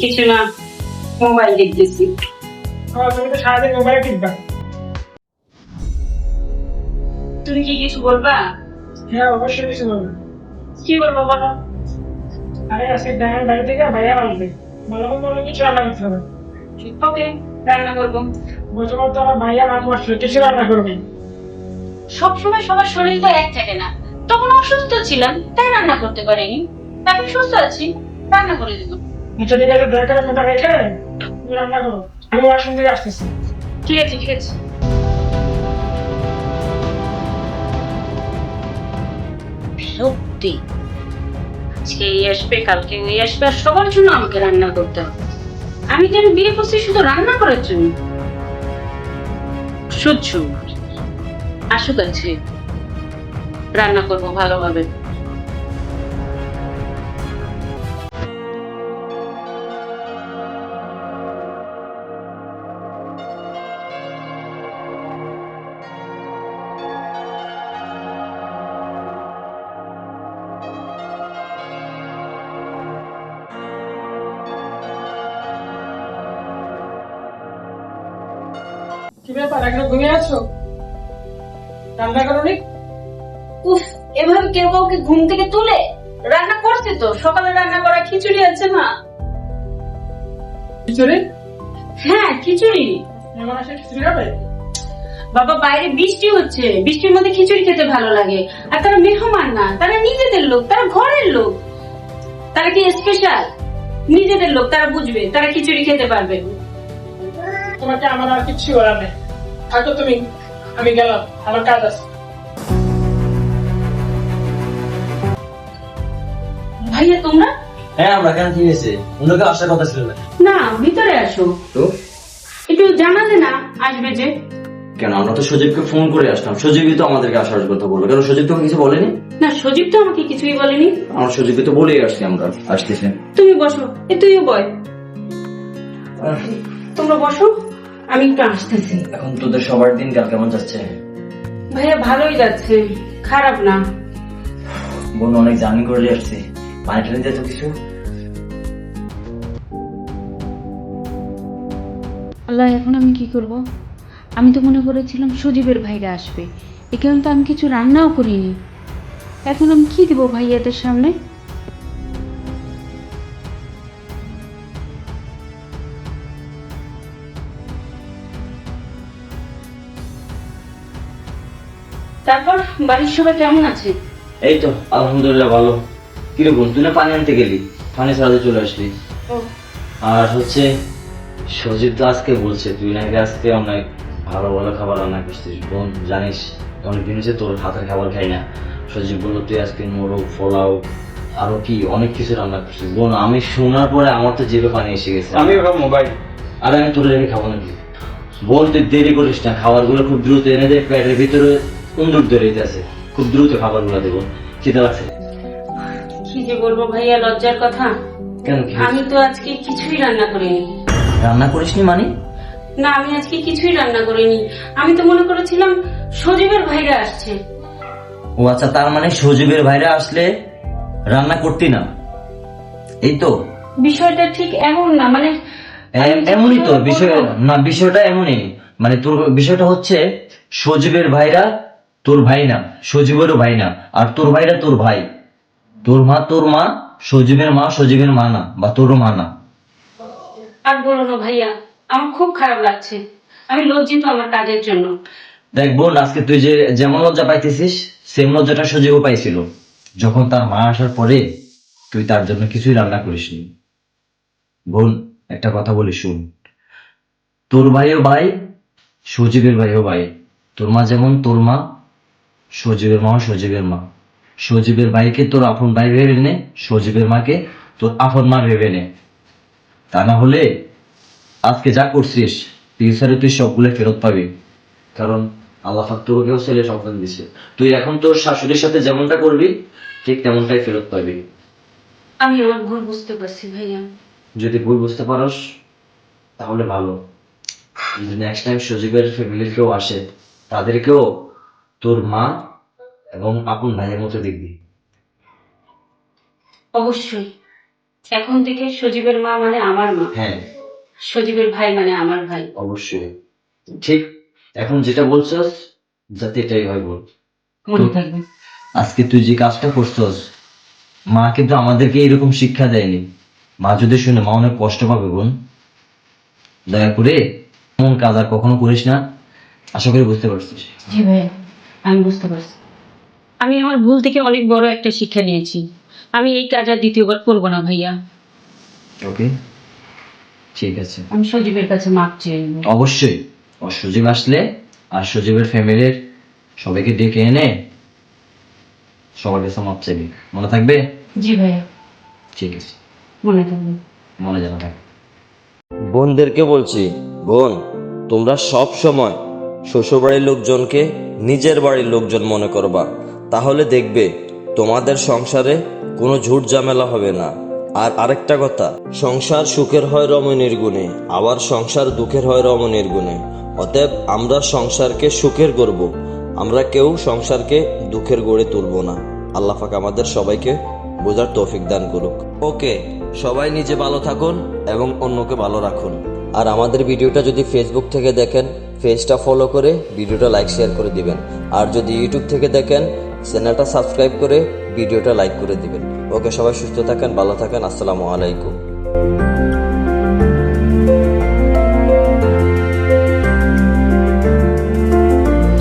কিছু না মোবাইল দেখতেছি তুমি তো সারাদিন মোবাইলে টিপবা তুমি কি কিছু বলবা হ্যাঁ অবশ্যই কিছু বলব কি বলব বলো আরে আজকে বাড়ি থেকে ভাইয়া আসবে অনেক কিছু রান্না করতে হবে ওকে রান্না করব বলতে বলতে আমার ভাইয়া মামু আসবে কিছু রান্না করবে সবসময় সবার শরীর তো এক থাকে না তখন অসুস্থ ছিলাম তাই রান্না করতে পারিনি এখন সুস্থ আছি রান্না করে দেবো। আচ্ছা রেখে রান্না করো। আমি ওয়াশরুম থেকে আসতেছি। ঠিক আছে ঠিক আছে। সত্যি? আজকে এই আসবে কালকে ওই আসবে আর সবার জন্য আমাকে রান্না করতে হবে। আমি কেন বিয়ে করছি শুধু রান্না করার জন্য? সহ্য আসুক আছে রান্না করব ভালোভাবে। কি ব্যাপার এখন ঘুমিয়ে আছো? রান্না করোনি? উফ এভাবে কেউ কাউকে ঘুম থেকে তুলে? রান্না করছে তো সকালে রান্না করা খিচুড়ি আছে মা। খিচুড়ি? হ্যাঁ খিচুড়ি। এমন আসে খিচুড়ি হবে? বাবা বাইরে বৃষ্টি হচ্ছে। বৃষ্টির মধ্যে খিচুড়ি খেতে ভালো লাগে। আর তারা মেহমান না তারা নিজেদের লোক তারা ঘরের লোক। তারা কি স্পেশাল নিজেদের লোক তারা বুঝবে তারা খিচুড়ি খেতে পারবে। তোমাকে আমার আর কিচ্ছু বলার নেই। থাকো তুমি আমি গেলাম আমার কাজ আছে। ভাইয়া তোমরা? হ্যাঁ আমরা কেন অন্যকে আসার কথা ছিল না। না ভিতরে আসো। তো? একটু জানালে না আসবে যে। কেন আমরা তো সজীবকে ফোন করে আসলাম সজীবই তো আমাদেরকে আসার কথা বলল। কেন সজীব তো কিছু বলেনি? না সজীব তো আমাকে কিছুই বলেনি। আমার সজীবকে তো বলেই আসছি আমরা আসতেছে। তুমি বসো। এ তুইও বয়। তোমরা বসো। আমি একটু আসতেছি। এখন তোদের সবার দিন কাল কেমন যাচ্ছে? ভাইয়া ভালোই যাচ্ছে। খারাপ না। বোন অনেক জার্নি করে আসছে। পানি টানি দিয়ে তো কিছু। আল্লাহ এখন আমি কি করব? আমি তো মনে করেছিলাম সজীবের ভাইরা আসবে। এ কারণে তো আমি কিছু রান্নাও করিনি। এখন আমি কি দেবো ভাইয়াদের সামনে? তারপর বাড়ির সবাই কেমন আছে? এই তো আলহামদুলিল্লাহ ভালো। কীরকম তুই না পানি আনতে গেলি? পানি ছাড়াতে চলে আসলি। আর হচ্ছে সজীব তো আজকে বলছে তুই নাকি আজকে অনেক ভালো ভালো খাবার রান্না করছিস। বোন জানিস অনেকদিন হচ্ছে তোর হাতের খাবার খাই না। সজীব বলল তুই আজকে মোরগ পোলাও আরও কি অনেক কিছু রান্না করছিস। বোন আমি শোনার পরে আমার তো জিভে পানি এসে গেছে। আমি মোবাইল আর আমি তোর রেখে খাব নাকি? বোন তুই দেরি করিস না খাবারগুলো খুব দ্রুত এনে দে পেটের ভিতরে ধরে আছে? খুব দ্রুত খাবারগুলো দেবো। খিদে কি যে বলব ভাইয়া লজ্জার কথা। কেন আমি তো আজকে কিছুই রান্না করিনি। রান্না করিসনি মানে? না আমি আজকে কিছুই রান্না করিনি। আমি তো মনে করেছিলাম সজীবের ভাইরা আসছে। ও আচ্ছা তার মানে সজীবের ভাইরা আসলে রান্না করতি না? এই তো। বিষয়টা ঠিক এমন না মানে এমনই তো বিষয় না বিষয়টা এমনই। মানে তোর বিষয়টা হচ্ছে সজীবের ভাইরা তোর ভাই না সজীবেরও ভাই না আর তোর ভাইরা তোর ভাই। তোর মা তোর মা সজীবের মা সজীবের মা না বা তোরও মা না আর বলো না ভাইয়া আমার খুব খারাপ লাগছে। আমি লজ্জিত আমার কাজের জন্য। দেখ বোন আজকে তুই যে যেমন লজ্জা পাইতেছিস সেম লজ্জাটা সজীবও পাইছিল। যখন তার মা আসার পরে তুই তার জন্য কিছুই রান্না করিসনি। বোন একটা কথা বলি শুন। তোর ভাইও ভাই সজীবের ভাইও ভাই। তোর মা যেমন তোর মা সজীবের মা সজীবের মা। সজীবের ভাইকে তোর আপন ভাই ভেবে নে সজীবের মাকে তোর আপন মা ভেবে নে। তা না হলে আজকে যা করছিস ফিউচারে তুই সবগুলো ফেরত পাবি। কারণ আল্লাহ তোকেও ছেলে সন্তান দিছে। তুই এখন তোর শাশুড়ির সাথে যেমনটা করবি ঠিক তেমনটাই ফেরত পাবি। আমি আমার ভুল বুঝতে পারছি ভাইয়া। যদি ভুল বুঝতে পারস তাহলে ভালো। যদি নেক্সট টাইম সজীবের ফ্যামিলির কেউ আসে তাদেরকেও তোর মা এবং আপন ভাইয়ের মতো দেখবি। অবশ্যই। এখন থেকে সজীবের মা মানে আমার মা। হ্যাঁ। সজীবের ভাই মানে আমার ভাই। অবশ্যই। ঠিক এখন যেটা বলছস যাতে এটাই হয় বল। মনে থাকবে। আজকে তুই যে কাজটা করছস মা কিন্তু আমাদেরকে এরকম শিক্ষা দেয়নি। মা যদি শুনে মা অনেক কষ্ট পাবে বোন। দয়া করে এমন কাজ আর কখনো করিস না। আশা করি বুঝতে পারছিস। জি ভাই আমি বুঝতে পারছি। আমি আমার ভুল থেকে অনেক বড় একটা শিক্ষা নিয়েছি। আমি এই কাজ আর দ্বিতীয়বার করব না ভাইয়া। ওকে? ঠিক আছে। আমি সজীবের কাছে মাপ চেয়ে নেব। অবশ্যই। ও সজীব আসলে আর সজীবের ফ্যামিলির সবাইকে ডেকে এনে সবার কাছে মাপ চাইবি। মনে থাকবে? জি ভাইয়া। ঠিক আছে। মনে থাকবে। মনে জানা থাকবে। বোনদেরকে বলছি বোন তোমরা সব সময় শ্বশুরবাড়ির লোকজনকে নিজের বাড়ির লোকজন মনে করবা। তাহলে দেখবে তোমাদের সংসারে কোনো ঝুট ঝামেলা হবে না। আর আরেকটা কথা, সংসার সুখের হয় রমণীর গুণে, আবার সংসার দুঃখের হয় রমণীর গুণে। অতএব আমরা সংসারকে সুখের করব আমরা কেউ সংসারকে দুঃখের গড়ে তুলব না। আল্লাহ পাক আমাদের সবাইকে বোঝার তৌফিক দান করুক। ওকে, সবাই নিজে ভালো থাকুন এবং অন্যকে ভালো রাখুন। আর আমাদের ভিডিওটা যদি ফেসবুক থেকে দেখেন পেজটা ফলো করে ভিডিওটা লাইক শেয়ার করে দিবেন। আর যদি ইউটিউব থেকে দেখেন চ্যানেলটা সাবস্ক্রাইব করে ভিডিওটা লাইক করে দিবেন। ওকে, সবাই সুস্থ থাকেন, ভালো থাকেন, আসসালামু আলাইকুম।